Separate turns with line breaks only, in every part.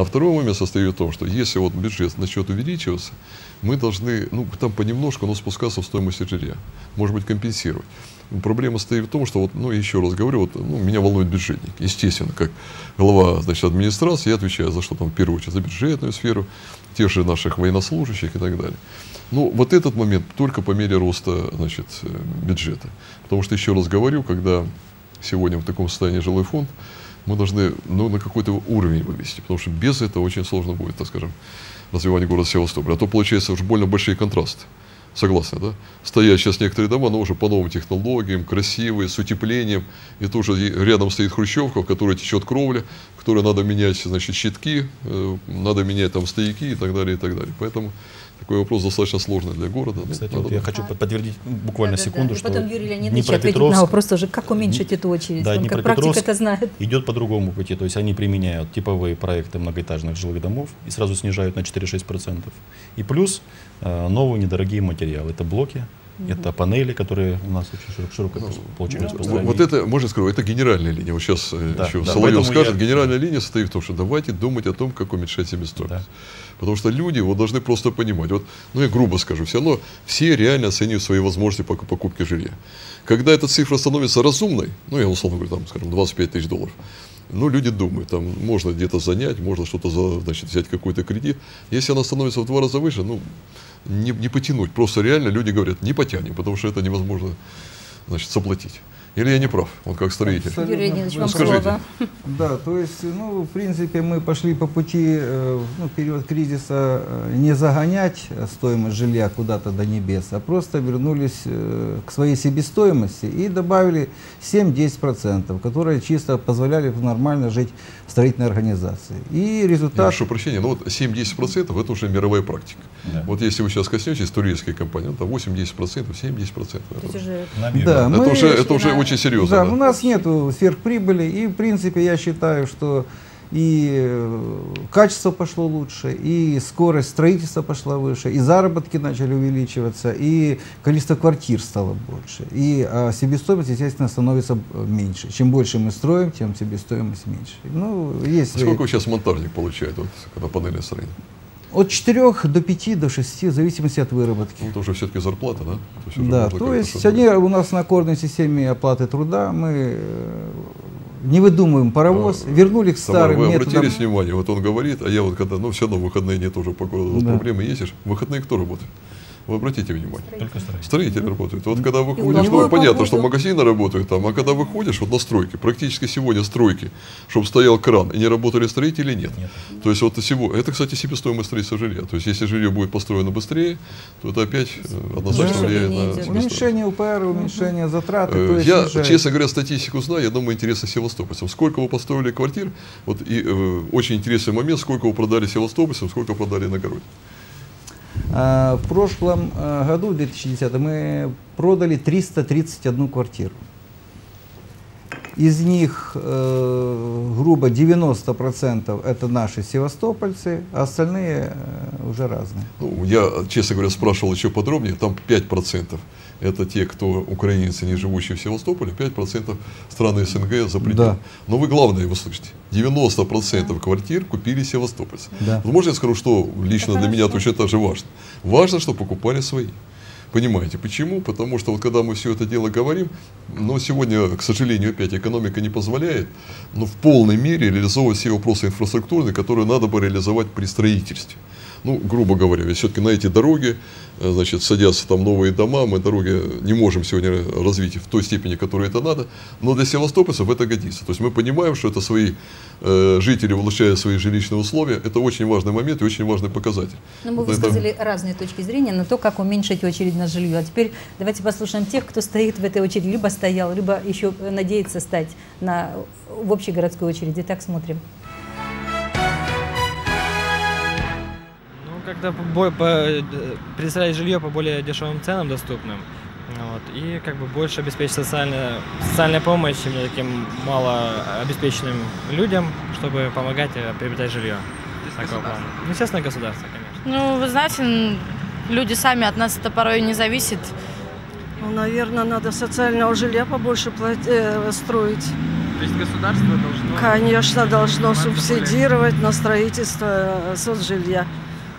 А второй момент состоит в том, что если вот бюджет начнет увеличиваться, мы должны, ну, там понемножку, но спускаться в стоимость жилья. Может быть, компенсировать. Проблема стоит в том, что, вот, ну, еще раз говорю, вот, ну, меня волнует бюджетник. Естественно, как глава значит, администрации, я отвечаю за что там, в первую очередь, за бюджетную сферу, тех же наших военнослужащих и так далее. Ну, вот этот момент только по мере роста значит, бюджета. Потому что, еще раз говорю, когда сегодня в таком состоянии жилой фонд, мы должны ну, на какой-то уровень вывести, потому что без этого очень сложно будет, так скажем, развивание города Севастополя. А то получается уже больно большие контрасты. Согласны, да? Стоят сейчас некоторые дома, но уже по новым технологиям, красивые, с утеплением. И тоже рядом стоит хрущевка, в которой течет кровля, в которой надо менять, значит, щитки, э, надо менять там стояки и так далее, и так далее. Поэтому такой вопрос достаточно сложный для города.
Кстати, вот я хочу подтвердить буквально
да,
секунду,
да,
что
потом Юрий Леонидович ответит на вопрос тоже, как уменьшить эту очередь.
Да,
Он как практик это знает.
идет по другому пути, то есть они применяют типовые проекты многоэтажных жилых домов и сразу снижают на 4-6%. И плюс э, новые недорогие материалы. Это блоки, это панели, которые у нас очень широко, широко ну, получили
ну, Вот это, можно сказать, это генеральная линия. Вот сейчас э, да, еще да, Соловьев скажет, я... генеральная линия состоит в том, что давайте думать о том, как уменьшать себестоимость. Да. Потому что люди вот должны просто понимать, вот, ну я грубо скажу, все равно все реально оценивают свои возможности по покупке жилья. Когда эта цифра становится разумной, ну я условно говорю, там, скажем, 25 тысяч долларов, ну, люди думают, там можно где-то занять, можно что-то значит, взять какой-то кредит. Если она становится в два раза выше, ну, не, не потянуть. Просто реально люди говорят, не потянем, потому что это невозможно значит, заплатить. Или я не прав, вот как строитель?
Юрий Леонидович, вам
Скажите.
слово.
Да, то есть, ну, в принципе, мы пошли по пути, э, ну, период кризиса э, не загонять стоимость жилья куда-то до небес, а просто вернулись э, к своей себестоимости и добавили 7-10%, которые чисто позволяли нормально жить строительной организации. И результат... Я
прошу прощения, но вот 7-10% это уже мировая практика. Да. Вот если вы сейчас коснетесь турецкой компании, то 8-10%, 7-10%. Это, уже...
да,
это,
мы...
уже, это уже очень серьезно.
Да, да, у нас нет сверхприбыли, и в принципе я считаю, что и э, качество пошло лучше, и скорость строительства пошла выше, и заработки начали увеличиваться, и количество квартир стало больше. И а себестоимость, естественно, становится э, меньше. Чем больше мы строим, тем себестоимость меньше. Ну,
если... Сколько сейчас монтажник получает, вот, когда панели строят?
От 4 до 5, до 6, в зависимости от выработки.
Это уже все-таки зарплата, да?
То есть, да, то есть они у нас на аккордной системе оплаты труда, мы э, не выдумываем паровоз, а, вернули к старым
Вы
методам.
обратились внимание, вот он говорит, а я вот когда, ну все равно выходные нет уже по городу, да. проблемы есть, выходные кто работает? Вы обратите внимание. Только строители. Строители работают. Вот когда выходишь, ну понятно, что магазины работают там, а когда выходишь вот на стройки, практически сегодня стройки, чтобы стоял кран, и не работали строители, нет. нет. То есть вот всего, это, кстати, себестоимость строительства жилья. То есть если жилье будет построено быстрее, то это опять э, однозначно
да.
влияет на.
Уменьшение УПР, уменьшение затрат.
Э, я, снижает. честно говоря, статистику знаю, я думаю, интересно севастопольцам. Сколько вы построили квартир, вот и э, очень интересный момент, сколько вы продали севастопольцам, сколько продали на огороде.
А, в прошлом а, году, в 2010, мы продали 331 квартиру. Из них э, грубо 90% это наши севастопольцы, а остальные э, уже разные.
Ну, я, честно говоря, спрашивал еще подробнее, там 5% это те, кто украинцы, не живущие в Севастополе, 5% страны СНГ за. Да. Но вы главное вы слышите, 90% да. квартир купили севастопольцы. Да. Ну, можно я скажу, что лично это для меня точно так же важно? Важно, что покупали свои. Понимаете, почему? Потому что вот когда мы все это дело говорим, но сегодня, к сожалению, опять экономика не позволяет, но в полной мере реализовывать все вопросы инфраструктурные, которые надо бы реализовать при строительстве ну, грубо говоря, ведь все-таки на эти дороги, э, значит, садятся там новые дома, мы дороги не можем сегодня развить в той степени, которой это надо, но для севастопольцев это годится. То есть мы понимаем, что это свои э, жители улучшают свои жилищные условия, это очень важный момент и очень важный показатель.
Но мы высказали это... разные точки зрения на то, как уменьшить очередь на жилье. А теперь давайте послушаем тех, кто стоит в этой очереди, либо стоял, либо еще надеется стать на, в общей городской очереди. Так смотрим.
Когда по, по, предоставлять жилье по более дешевым ценам доступным. Вот, и как бы больше обеспечить социальная, социальная помощь именно таким малообеспеченным людям, чтобы помогать э, приобретать жилье. Такого плана. Ну, естественно, государство, конечно.
Ну, вы знаете, люди сами от нас это порой не зависит.
Ну, наверное, надо социального жилья побольше платить, э, строить.
То есть государство должно...
Конечно, должно субсидировать на строительство э, соцжилья.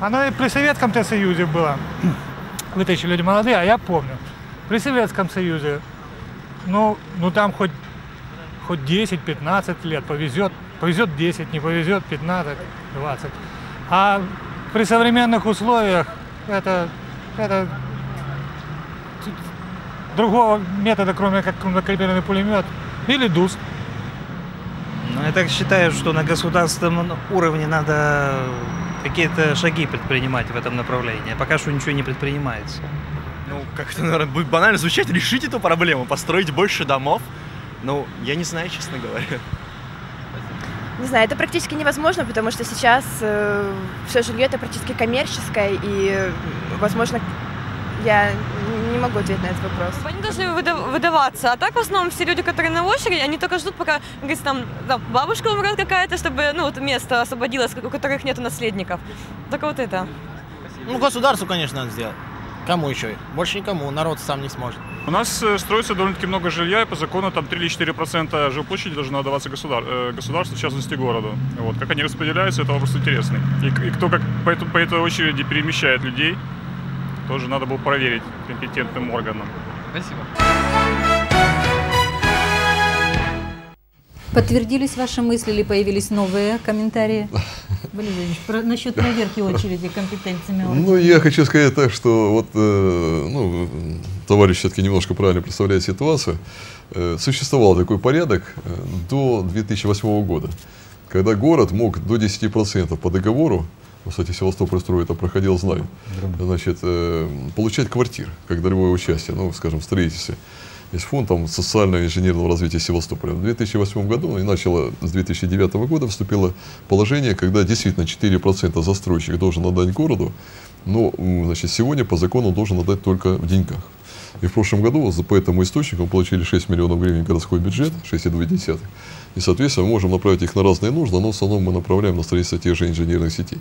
Оно и при Советском Союзе было. Вы то еще люди молодые, а я помню. При Советском Союзе, ну, ну там хоть, хоть 10-15 лет повезет, повезет 10, не повезет 15, 20. А при современных условиях это, это другого метода, кроме как крупнокалиберный пулемет или ДУС.
Ну, я так считаю, что на государственном уровне надо какие-то шаги предпринимать в этом направлении. Пока что ничего не предпринимается.
Ну, как-то, наверное, будет банально звучать, решить эту проблему, построить больше домов. Ну, я не знаю, честно говоря.
Не знаю, это практически невозможно, потому что сейчас э, все жилье это практически коммерческое, и, э, возможно, я не могу ответить на этот вопрос.
Они должны выда- выдаваться, а так в основном все люди, которые на очереди, они только ждут, пока, говорится, там, там бабушка умрет какая-то, чтобы, ну, вот место освободилось, у которых нету наследников. Только вот это.
Ну, государству, конечно, надо сделать. Кому еще? Больше никому, народ сам не сможет.
У нас э, строится довольно-таки много жилья, и по закону там 3 или 4 процента жилплощади должно отдаваться государ... э, государству, в частности городу. Вот. Как они распределяются, это вопрос интересный. И, и кто как по, эту- по этой очереди перемещает людей, тоже надо было проверить компетентным органам.
Спасибо.
Подтвердились ваши мысли или появились новые комментарии? Валерий Владимирович, про- насчет проверки очереди компетенциями
Ну, я хочу сказать так, что вот, э, ну, товарищ все-таки немножко правильно представляет ситуацию. Э, существовал такой порядок э, до 2008 года, когда город мог до 10% по договору, кстати, Севастополь строй это проходил, знаю, значит, э, получать квартир, как долевое участие, ну, скажем, в строительстве. Есть фонд там, социального инженерного развития Севастополя. В 2008 году, и начало с 2009 года, вступило положение, когда действительно 4% застройщик должен отдать городу, но значит, сегодня по закону он должен отдать только в деньгах. И в прошлом году по этому источнику мы получили 6 миллионов гривен городской бюджет, 6,2. И, соответственно, мы можем направить их на разные нужды, но в основном мы направляем на строительство тех же инженерных сетей.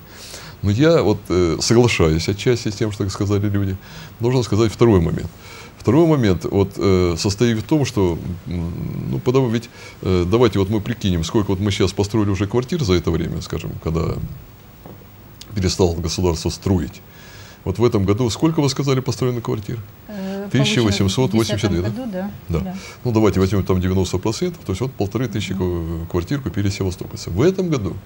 Но я вот э, соглашаюсь отчасти с тем, что сказали люди. Должен сказать второй момент. Второй момент вот, э, состоит в том, что, ну, потому ведь, э, давайте вот мы прикинем, сколько вот мы сейчас построили уже квартир за это время, скажем, когда перестало государство строить. Вот в этом году сколько вы сказали построено квартир?
Э,
1882,
в
да?
2010 году, да?
Да. Ну, давайте возьмем там 90%, то есть вот полторы тысячи ку- квартир купили севастопольцы. В этом году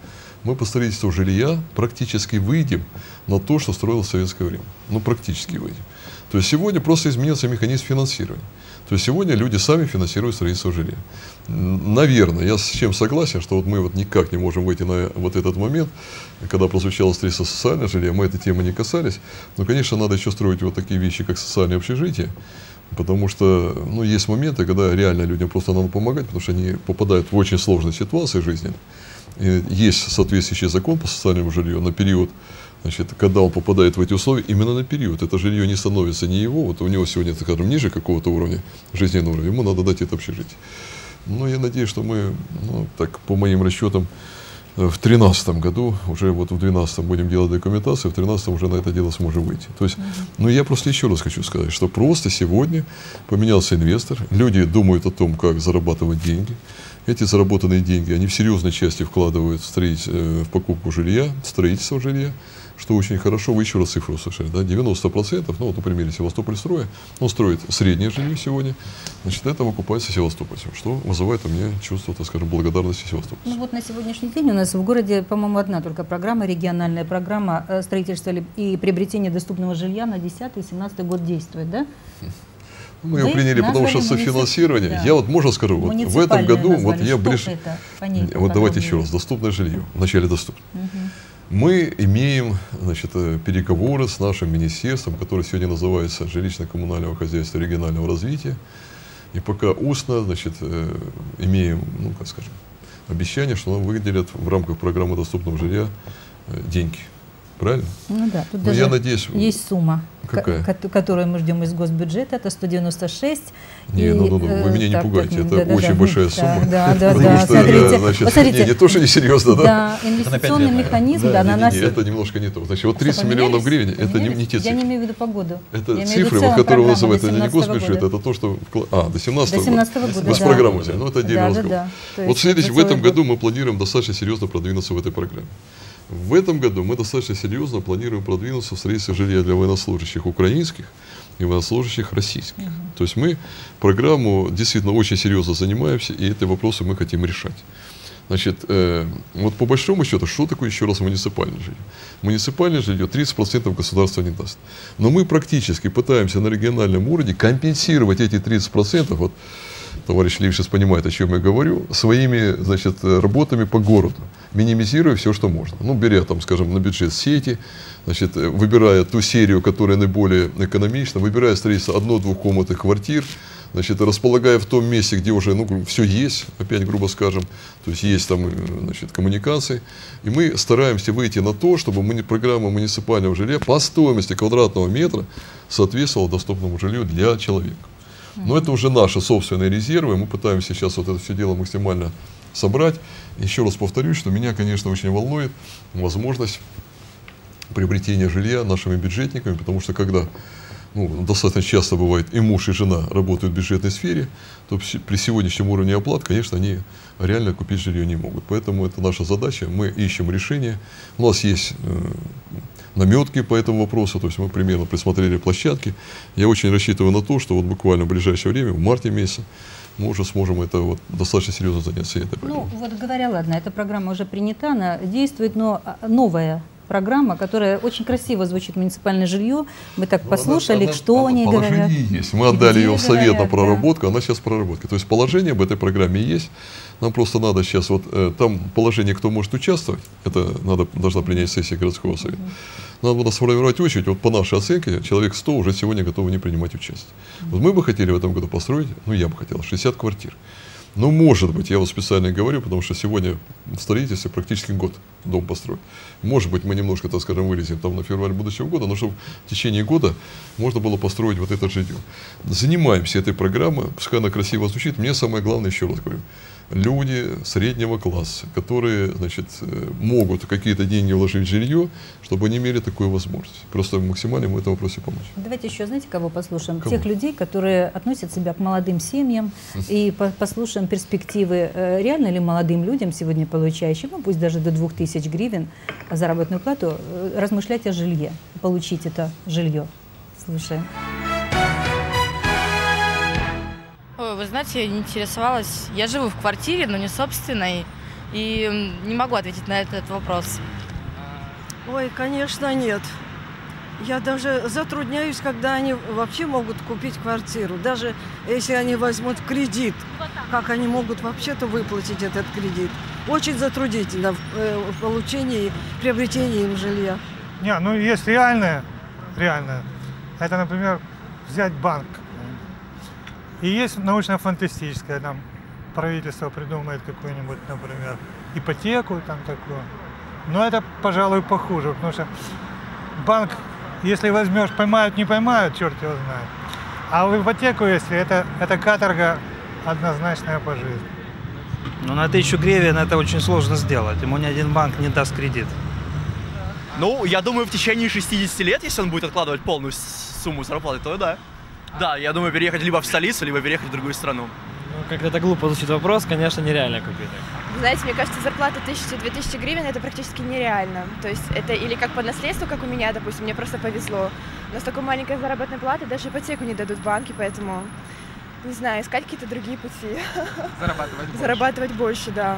мы по строительству жилья практически выйдем на то, что строилось в советское время. Ну, практически выйдем. То есть сегодня просто изменился механизм финансирования. То есть сегодня люди сами финансируют строительство жилья. Наверное, я с чем согласен, что вот мы вот никак не можем выйти на вот этот момент, когда прозвучало строительство социального жилья, мы этой темы не касались. Но, конечно, надо еще строить вот такие вещи, как социальное общежитие, Потому что ну, есть моменты, когда реально людям просто надо помогать, потому что они попадают в очень сложные ситуации жизненные. И есть соответствующий закон по социальному жилью на период, значит, когда он попадает в эти условия, именно на период. Это жилье не становится не его, вот у него сегодня, так скажем, ниже какого-то уровня, жизненного уровня, ему надо дать это общежитие. Но я надеюсь, что мы, ну, так по моим расчетам, э, в 2013 году, уже вот в 2012 будем делать документацию, в 2013 уже на это дело сможем выйти. То есть, ну я просто еще раз хочу сказать, что просто сегодня поменялся инвестор, люди думают о том, как зарабатывать деньги. Эти заработанные деньги, они в серьезной части вкладывают в, строить, э, в покупку жилья, строительство жилья, что очень хорошо. Вы еще раз цифру услышали, да, 90%, ну вот на примере Севастополь строя, он строит среднее жилье сегодня, значит, это выкупается севастопольцем, что вызывает у меня чувство, так скажем, благодарности Севастополю.
Ну вот на сегодняшний день у нас в городе, по-моему, одна только программа, региональная программа э, строительства и приобретения доступного жилья на 10-17 год действует, да?
Мы ее
Вы
приняли, потому что софинансирование.
да.
Я вот можно скажу, вот в этом году, вот
назвали.
я
Что
ближе, вот давайте еще раз, доступное жилье, вначале доступно.
Мгм.
Мы имеем значит, э, переговоры с нашим министерством, которое сегодня называется жилищно-коммунального хозяйства регионального развития. И пока устно значит, э, имеем, ну, как скажем, обещание, что нам выделят в рамках программы доступного жилья э, деньги. Правильно?
Ну да, тут
Ну,
даже
я надеюсь,
есть сумма,
Какая?
ко- ко- которую мы ждем из госбюджета, это 196.
Не,
И,
ну, ну, ну, вы
э,
меня не
так,
пугайте,
так,
это
да-да-да,
очень большая
да,
сумма.
Да, да,
Потому
да,
что,
смотрите,
э, значит,
вот смотрите.
не, не то, что несерьезно, да?
Да, инвестиционный механизм, да, на
Не,
нас...
не, это немножко не то. Значит, вот 30
Что,
миллионов гривен, это не, не те
Я
цифры.
не имею в виду погоду.
Это
Я
цифры, вот, которые вы называете, это не
17
госбюджет, это то, что... А, до 17
До 17 года,
Вы с
да.
программой взяли, ну это отдельный
Да, да,
разговор.
да.
Вот в следующем, в
это
этом году мы планируем достаточно серьезно продвинуться в этой программе. В этом году мы достаточно серьезно планируем продвинуться в строительстве жилья для военнослужащих украинских и военнослужащих российских. То есть мы программу действительно очень серьезно занимаемся, и эти вопросы мы хотим решать. Значит, э, вот по большому счету, что такое еще раз муниципальное жилье? Муниципальное жилье 30% государство не даст. Но мы практически пытаемся на региональном уровне компенсировать эти 30%, вот товарищ Лев сейчас понимает, о чем я говорю, своими значит, э, работами по городу, минимизируя все, что можно. Ну, беря, там, скажем, на бюджет сети, значит, э, выбирая ту серию, которая наиболее экономична, выбирая строительство одно-двухкомнатных квартир, значит, располагая в том месте, где уже ну, все есть, опять грубо скажем, то есть есть там э, значит, коммуникации, и мы стараемся выйти на то, чтобы муни- программа муниципального жилья по стоимости квадратного метра соответствовала доступному жилью для человека. Но это уже наши собственные резервы, мы пытаемся сейчас вот это все дело максимально собрать. Еще раз повторюсь, что меня, конечно, очень волнует возможность приобретения жилья нашими бюджетниками, потому что когда ну, достаточно часто бывает и муж, и жена работают в бюджетной сфере, то при сегодняшнем уровне оплат, конечно, они реально купить жилье не могут. Поэтому это наша задача, мы ищем решение. У нас есть э, наметки по этому вопросу, то есть мы примерно присмотрели площадки. Я очень рассчитываю на то, что вот буквально в ближайшее время, в марте месяце, мы уже сможем это вот достаточно серьезно заняться этой
Ну, вот говоря, ладно, эта программа уже принята, она действует, но а, новая программа, которая очень красиво звучит «Муниципальное жилье». Мы так послушали,
она-
что они говорят.
Положение есть. Мы отдали ее в совет на
говорят, да.
проработку, она сейчас в проработке. То есть положение об этой программе есть. Нам просто надо сейчас вот э, там положение, кто может участвовать, это надо, должна принять сессия городского совета. Надо было сформировать очередь, вот по нашей оценке, человек 100 уже сегодня готовы не принимать участие. Вот мы бы хотели в этом году построить, ну я бы хотел, 60 квартир. Ну, может быть, я вот специально говорю, потому что сегодня в строительстве практически год дом построить. Может быть, мы немножко, так скажем, вылезем там на февраль будущего года, но чтобы в течение года можно было построить вот это жилье. Занимаемся этой программой, пускай она красиво звучит. Мне самое главное, еще раз говорю, люди среднего класса, которые, значит, э, могут какие-то деньги вложить в жилье, чтобы они имели такую возможность. Просто максимально мы в этом вопросе помочь.
Давайте еще, знаете, кого послушаем?
Кого?
Тех людей, которые относят себя к молодым семьям, и по- послушаем перспективы, э, реально ли молодым людям, сегодня получающим, ну пусть даже до 2000 гривен заработную плату, э, размышлять о жилье, получить это жилье. Слушаем.
Вы знаете, я не интересовалась. Я живу в квартире, но не собственной. И не могу ответить на этот вопрос.
Ой, конечно, нет. Я даже затрудняюсь, когда они вообще могут купить квартиру. Даже если они возьмут кредит, как они могут вообще-то выплатить этот кредит. Очень затруднительно в, э, в получении приобретении им жилья.
Не, ну есть реальное, реальное. Это, например, взять банк. И есть научно-фантастическое, там правительство придумает какую-нибудь, например, ипотеку там такую. Но это, пожалуй, похуже, потому что банк, если возьмешь, поймают, не поймают, черт его знает. А в ипотеку, если это, это каторга однозначная по жизни.
Но на тысячу гривен это очень сложно сделать. Ему ни один банк не даст кредит.
Ну, я думаю, в течение 60 лет, если он будет откладывать полную сумму зарплаты, то да. Да, я думаю, переехать либо в столицу, либо переехать в другую страну.
Ну, как это глупо звучит вопрос, конечно, нереально купить.
Знаете, мне кажется, зарплата 1000-2000 гривен это практически нереально. То есть это или как по наследству, как у меня, допустим, мне просто повезло. Но с такой маленькой заработной платой даже ипотеку не дадут банки, поэтому не знаю, искать какие-то другие пути.
Зарабатывать больше.
Зарабатывать больше, да.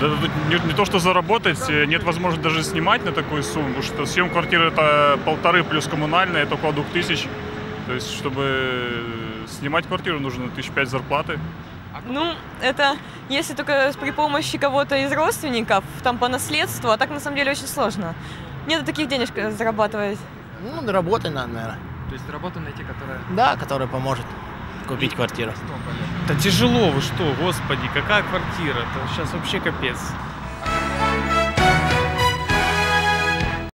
Да, тут не, не то, что заработать, э, нет возможности даже снимать на такую сумму, потому что съем квартиры это полторы плюс коммунальная, это около двух тысяч. То есть, чтобы э, снимать квартиру, нужно тысяч пять зарплаты.
Ну, это если только при помощи кого-то из родственников, там по наследству, а так на самом деле очень сложно. Нет таких денег э, зарабатывать.
Ну, работать надо, наверное.
То есть работу найти, которая...
Да, который поможет купить квартиру.
Да тяжело, вы что, господи, какая квартира? Это сейчас вообще капец.